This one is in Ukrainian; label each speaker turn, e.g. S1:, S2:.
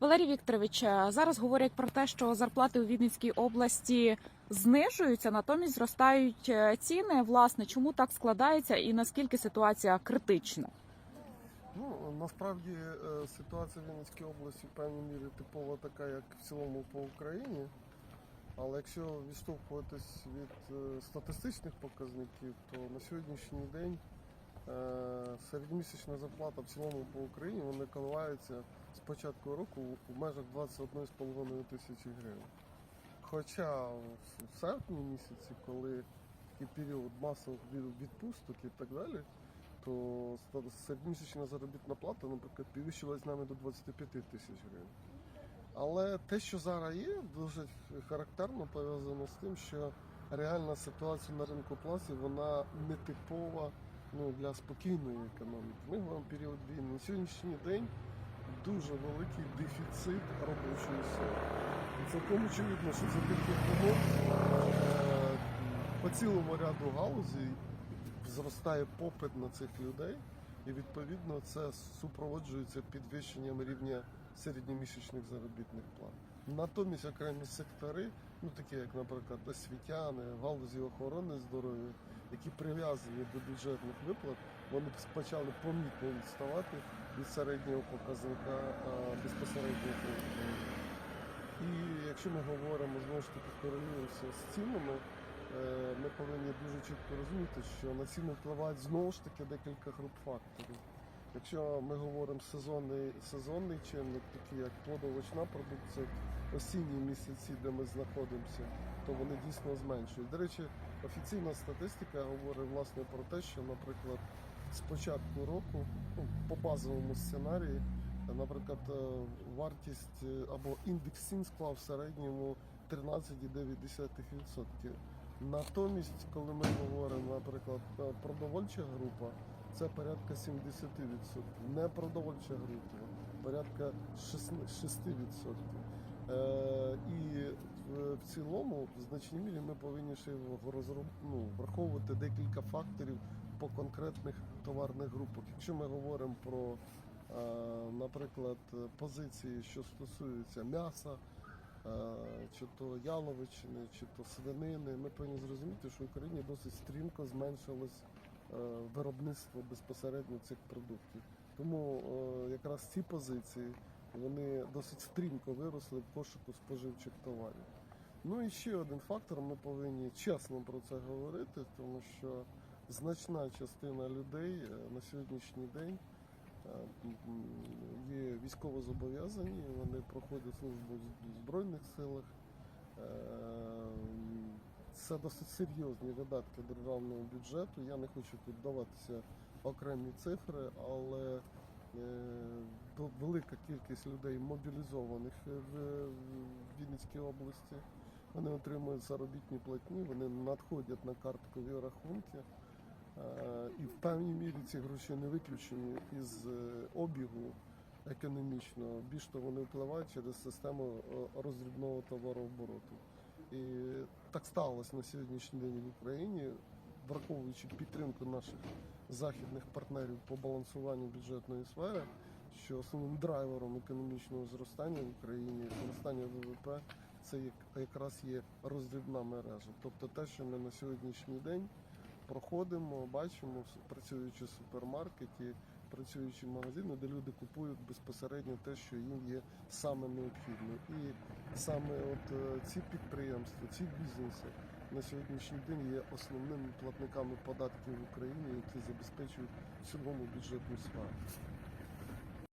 S1: Валерій Вікторович, е, зараз говорять про те, що зарплати у Вінницькій області знижуються, натомість зростають е, ціни. Власне, чому так складається і наскільки ситуація критична?
S2: Ну насправді е, ситуація в Вінницькій області в певній мірі типова така, як в цілому по Україні. Але якщо відштовхуватись від статистичних показників, то на сьогоднішній день середньомісячна зарплата в цілому по Україні вона коливається з початку року в межах 21,5 тисячі гривень. Хоча в серпні місяці, коли такий період масових відпусток і так далі, то середньомісячна заробітна плата, наприклад, підвищилась нами до 25 тисяч гривень. Але те, що зараз є, дуже характерно пов'язано з тим, що реальна ситуація на ринку праці вона не типова ну, для спокійної економіки. Ми говоримо період війни. На сьогоднішній день дуже великий дефіцит робочої сили. Цілком очевидно, що за таких умов е, по цілому ряду галузей зростає попит на цих людей, і відповідно це супроводжується підвищенням рівня середньомісячних заробітних плат. Натомість окремі сектори, ну такі як, наприклад, освітяни, галузі охорони здоров'я, які прив'язані до бюджетних виплат, вони почали помітно відставати від середнього показника а, безпосередньо. І якщо ми говоримо знову ж таки корелюємося з цінами, е, ми повинні дуже чітко розуміти, що на ціни впливають знову ж таки декілька груп факторів. Якщо ми говоримо сезонний, сезонний чинник, такий як плодовочна продукція, осінні місяці, де ми знаходимося, то вони дійсно зменшують. До речі, офіційна статистика говорить власне про те, що, наприклад, з початку року ну, по базовому сценарії, наприклад, е, вартість е, або індекс цін склав в середньому 13,9%. Натомість, коли ми говоримо, наприклад, е, продовольча група, це порядка 70%. Непродовольча група порядка 6%. Е, і в- цілому, в значній мірі, ми повинні ще ну, враховувати декілька факторів по конкретних товарних групах. Якщо ми говоримо про, е, наприклад, позиції, що стосуються м'яса, чи то яловичини, чи то свинини, ми повинні зрозуміти, що в Україні досить стрімко зменшилось е, виробництво безпосередньо цих продуктів. Тому е, якраз ці позиції вони досить стрімко виросли в пошуку споживчих товарів. Ну і ще один фактор, ми повинні чесно про це говорити, тому що значна частина людей е, на сьогоднішній день е, м, є військовозобов'язані, вони проходять службу в Збройних силах. Е, Це досить серйозні видатки державного бюджету. Я не хочу тут даватися окремі цифри, але е, велика кількість людей мобілізованих в Вінницькій області. Вони отримують заробітні платні, вони надходять на карткові рахунки. Е, І в певній мірі ці гроші не виключені із е, обігу економічного. Більш того, вони впливають через систему е, роздрібного товарообороту. І так сталося на сьогоднішній день в Україні, враховуючи підтримку наших західних партнерів по балансуванню бюджетної сфери, що основним драйвером економічного зростання в Україні, зростання ВВП, це якраз є роздрібна мережа. Тобто те, що ми на сьогоднішній день проходимо, бачимо, працюючи в супермаркеті, працюючи в магазині, де люди купують безпосередньо те, що їм є саме необхідне. І саме от е, ці підприємства, ці бізнеси на сьогоднішній день є основними платниками податків в Україні, які забезпечують цілому бюджетну сферу.